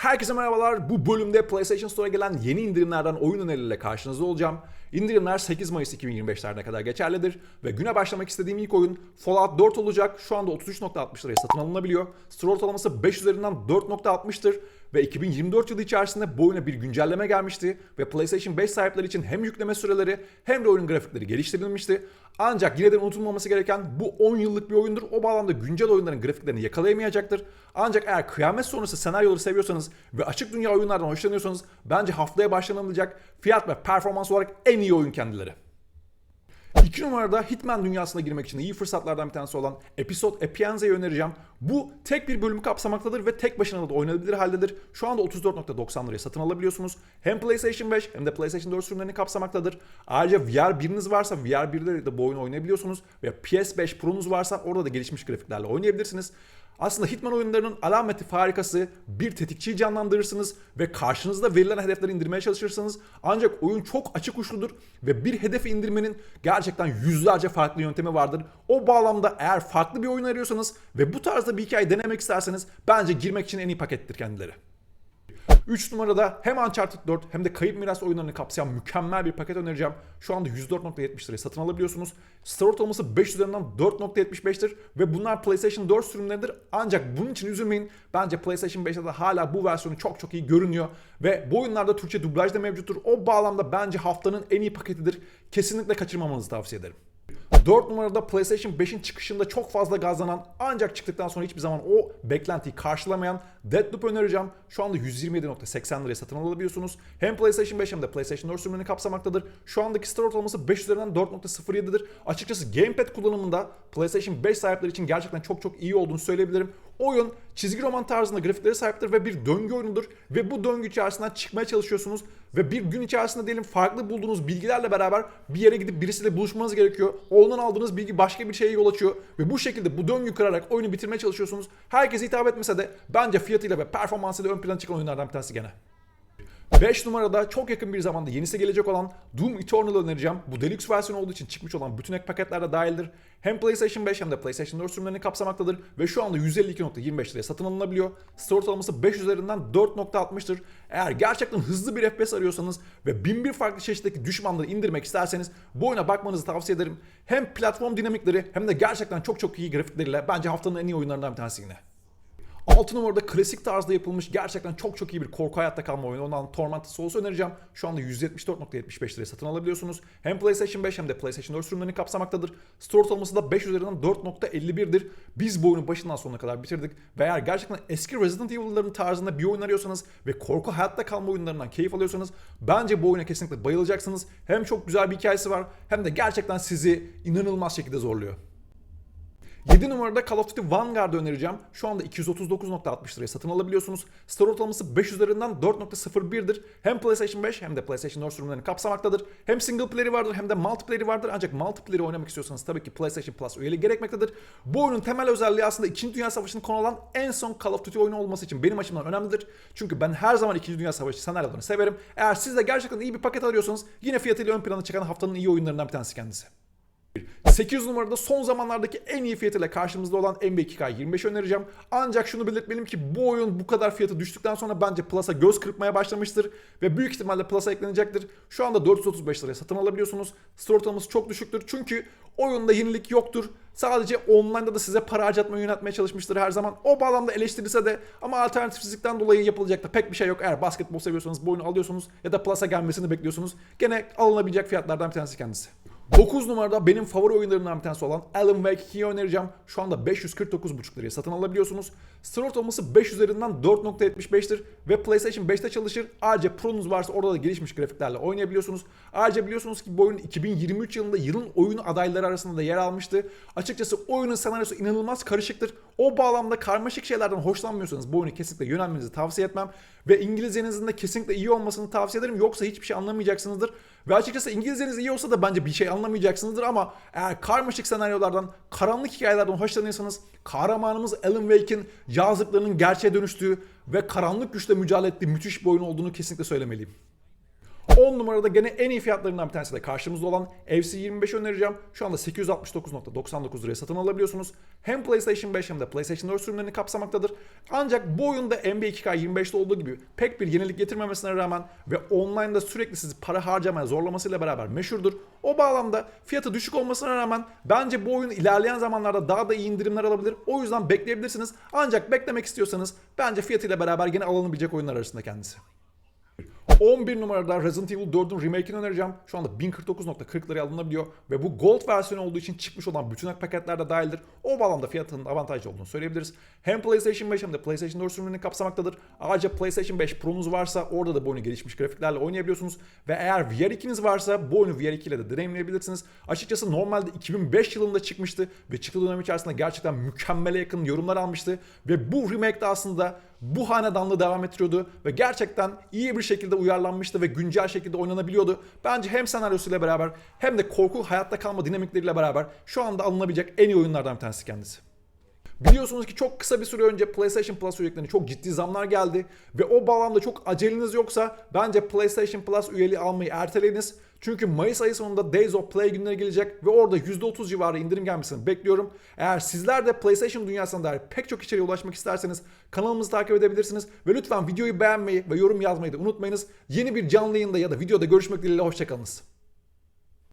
Herkese merhabalar. Bu bölümde PlayStation Store'a gelen yeni indirimlerden oyun önerileriyle karşınızda olacağım. İndirimler 8 Mayıs 2025 tarihine kadar geçerlidir ve güne başlamak istediğim ilk oyun Fallout 4 olacak. Şu anda 33.60 liraya satın alınabiliyor. Store ortalaması 5 üzerinden 4.60'tır ve 2024 yılı içerisinde bu oyuna bir güncelleme gelmişti ve PlayStation 5 sahipleri için hem yükleme süreleri hem de oyunun grafikleri geliştirilmişti. Ancak yine de unutulmaması gereken bu 10 yıllık bir oyundur. O bağlamda güncel oyunların grafiklerini yakalayamayacaktır. Ancak eğer kıyamet sonrası senaryoları seviyorsanız ve açık dünya oyunlardan hoşlanıyorsanız bence haftaya başlanılacak fiyat ve performans olarak en iyi oyun kendileri. İki numarada Hitman dünyasına girmek için iyi fırsatlardan bir tanesi olan Episode Epianza'yı önereceğim. Bu tek bir bölümü kapsamaktadır ve tek başına da oynanabilir haldedir. Şu anda 34.90 liraya satın alabiliyorsunuz. Hem PlayStation 5 hem de PlayStation 4 sürümlerini kapsamaktadır. Ayrıca VR 1'iniz varsa VR 1'de de bu oyunu oynayabiliyorsunuz. Ve PS5 Pro'nuz varsa orada da gelişmiş grafiklerle oynayabilirsiniz. Aslında Hitman oyunlarının alameti farikası bir tetikçiyi canlandırırsınız ve karşınızda verilen hedefleri indirmeye çalışırsınız. Ancak oyun çok açık uçludur ve bir hedefi indirmenin gerçekten yüzlerce farklı yöntemi vardır. O bağlamda eğer farklı bir oyun arıyorsanız ve bu tarzda bir hikaye denemek isterseniz bence girmek için en iyi pakettir kendileri. 3 numarada hem Uncharted 4 hem de Kayıp Miras oyunlarını kapsayan mükemmel bir paket önereceğim. Şu anda 104.70 liraya satın alabiliyorsunuz. Store ortalaması 5 üzerinden 4.75'tir ve bunlar PlayStation 4 sürümleridir. Ancak bunun için üzülmeyin. Bence PlayStation 5'te de hala bu versiyonu çok çok iyi görünüyor ve bu oyunlarda Türkçe dublaj da mevcuttur. O bağlamda bence haftanın en iyi paketidir. Kesinlikle kaçırmamanızı tavsiye ederim. 4 numarada PlayStation 5'in çıkışında çok fazla gazlanan ancak çıktıktan sonra hiçbir zaman o beklentiyi karşılamayan Deadloop önereceğim. Şu anda 127.80 liraya satın alabiliyorsunuz. Hem PlayStation 5 hem de PlayStation 4 sürümlerini kapsamaktadır. Şu andaki store ortalaması 5 üzerinden 4.07'dir. Açıkçası Gamepad kullanımında PlayStation 5 sahipleri için gerçekten çok çok iyi olduğunu söyleyebilirim. Oyun çizgi roman tarzında grafikleri sahiptir ve bir döngü oyunudur. Ve bu döngü içerisinden çıkmaya çalışıyorsunuz. Ve bir gün içerisinde diyelim farklı bulduğunuz bilgilerle beraber bir yere gidip birisiyle buluşmanız gerekiyor. Ondan aldığınız bilgi başka bir şeye yol açıyor. Ve bu şekilde bu döngü kırarak oyunu bitirmeye çalışıyorsunuz. Herkese hitap etmese de bence fiyatıyla ve performansıyla ön plana çıkan oyunlardan bir tanesi gene. 5 numarada çok yakın bir zamanda yenisi gelecek olan Doom Eternal önereceğim. Bu deluxe versiyonu olduğu için çıkmış olan bütün ek paketler de dahildir. Hem PlayStation 5 hem de PlayStation 4 sürümlerini kapsamaktadır ve şu anda 152.25 liraya satın alınabiliyor. Store ortalaması 5 üzerinden 4.60'tır. Eğer gerçekten hızlı bir FPS arıyorsanız ve 1001 farklı çeşitteki düşmanları indirmek isterseniz bu oyuna bakmanızı tavsiye ederim. Hem platform dinamikleri hem de gerçekten çok çok iyi grafikleriyle bence haftanın en iyi oyunlarından bir tanesi yine. 6 numarada klasik tarzda yapılmış gerçekten çok çok iyi bir korku hayatta kalma oyunu olan Tormented Souls'u önereceğim. Şu anda 174.75 liraya satın alabiliyorsunuz. Hem PlayStation 5 hem de PlayStation 4 sürümlerini kapsamaktadır. Store ortalaması da 5 üzerinden 4.51'dir. Biz bu oyunu başından sonuna kadar bitirdik. Ve eğer gerçekten eski Resident Evil'ların tarzında bir oyun arıyorsanız ve korku hayatta kalma oyunlarından keyif alıyorsanız bence bu oyuna kesinlikle bayılacaksınız. Hem çok güzel bir hikayesi var hem de gerçekten sizi inanılmaz şekilde zorluyor. 7 numarada Call of Duty Vanguard'ı önereceğim. Şu anda 239.60 liraya satın alabiliyorsunuz. Store ortalaması 5 üzerinden 4.01'dir. Hem PlayStation 5 hem de PlayStation 4 sürümlerini kapsamaktadır. Hem single player'i vardır hem de multiplayer'i vardır. Ancak multiplayer'i oynamak istiyorsanız tabii ki PlayStation Plus üyeliği gerekmektedir. Bu oyunun temel özelliği aslında 2. Dünya Savaşı'nın konu olan en son Call of Duty oyunu olması için benim açımdan önemlidir. Çünkü ben her zaman 2. Dünya Savaşı senaryolarını severim. Eğer siz de gerçekten iyi bir paket arıyorsanız yine fiyatıyla ön plana çıkan haftanın iyi oyunlarından bir tanesi kendisi. 8 numarada son zamanlardaki en iyi fiyatıyla karşımızda olan NBA 2K25 önereceğim. Ancak şunu belirtmeliyim ki bu oyun bu kadar fiyatı düştükten sonra bence Plus'a göz kırpmaya başlamıştır. Ve büyük ihtimalle Plus'a eklenecektir. Şu anda 435 liraya satın alabiliyorsunuz. Store ortalaması çok düşüktür. Çünkü oyunda yenilik yoktur. Sadece online'da da size para harcatmayı yönetmeye çalışmıştır her zaman. O bağlamda eleştirilse de ama alternatifsizlikten dolayı yapılacak da pek bir şey yok. Eğer basketbol seviyorsanız bu oyunu alıyorsunuz ya da Plus'a gelmesini bekliyorsunuz. Gene alınabilecek fiyatlardan bir tanesi kendisi. 9 numarada benim favori oyunlarımdan bir tanesi olan Alan Wake 2'yi önereceğim. Şu anda 549,5 liraya satın alabiliyorsunuz. Store ortalaması 5 üzerinden 4.75'tir ve PlayStation 5'te çalışır. Ayrıca Pro'nuz varsa orada da gelişmiş grafiklerle oynayabiliyorsunuz. Ayrıca biliyorsunuz ki bu oyun 2023 yılında yılın oyunu adayları arasında da yer almıştı. Açıkçası oyunun senaryosu inanılmaz karışıktır. O bağlamda karmaşık şeylerden hoşlanmıyorsanız bu oyunu kesinlikle yönelmenizi tavsiye etmem. Ve İngilizcenizin de kesinlikle iyi olmasını tavsiye ederim. Yoksa hiçbir şey anlamayacaksınızdır. Ve açıkçası İngilizceniz iyi olsa da bence bir şey anlamayacaksınızdır ama eğer karmaşık senaryolardan, karanlık hikayelerden hoşlanıyorsanız kahramanımız Alan Wake'in yazdıklarının gerçeğe dönüştüğü ve karanlık güçle mücadele ettiği müthiş bir oyun olduğunu kesinlikle söylemeliyim. 10 numarada gene en iyi fiyatlarından bir tanesi de karşımızda olan FC25 önereceğim. Şu anda 869.99 liraya satın alabiliyorsunuz. Hem PlayStation 5 hem de PlayStation 4 sürümlerini kapsamaktadır. Ancak bu oyunda NBA 2K25'te olduğu gibi pek bir yenilik getirmemesine rağmen ve online'da sürekli sizi para harcamaya zorlamasıyla beraber meşhurdur. O bağlamda fiyatı düşük olmasına rağmen bence bu oyun ilerleyen zamanlarda daha da iyi indirimler alabilir. O yüzden bekleyebilirsiniz. Ancak beklemek istiyorsanız bence fiyatıyla beraber gene alınabilecek oyunlar arasında kendisi. 11 numarada Resident Evil 4'ün remake'ini önereceğim. Şu anda 1049.40 liraya alınabiliyor ve bu Gold versiyonu olduğu için çıkmış olan bütün paketler de dahildir. O bağlamda fiyatının avantajlı olduğunu söyleyebiliriz. Hem PlayStation 5 hem de PlayStation 4 sürümünü kapsamaktadır. Ayrıca PlayStation 5 Pro'nuz varsa orada da bu oyunu gelişmiş grafiklerle oynayabiliyorsunuz. Ve eğer VR 2'niz varsa bu oyunu VR 2 ile de deneyimleyebilirsiniz. Açıkçası normalde 2005 yılında çıkmıştı ve çıktığı dönem içerisinde gerçekten mükemmele yakın yorumlar almıştı. Ve bu remake de aslında bu hanedanlığı devam ettiriyordu ve gerçekten iyi bir şekilde uyarlanmıştı ve güncel şekilde oynanabiliyordu. Bence hem senaryosuyla beraber hem de korku hayatta kalma dinamikleriyle beraber şu anda alınabilecek en iyi oyunlardan bir tanesi kendisi. Biliyorsunuz ki çok kısa bir süre önce PlayStation Plus üyeliklerine çok ciddi zamlar geldi ve o bağlamda çok aceleniz yoksa bence PlayStation Plus üyeliği almayı erteleyiniz. Çünkü Mayıs ayı sonunda Days of Play günleri gelecek ve orada %30 civarı indirim gelmesini bekliyorum. Eğer sizler de PlayStation dünyasına dair pek çok içeriğe ulaşmak isterseniz kanalımızı takip edebilirsiniz. Ve lütfen videoyu beğenmeyi ve yorum yazmayı da unutmayınız. Yeni bir canlı yayında ya da videoda görüşmek dileğiyle hoşçakalınız.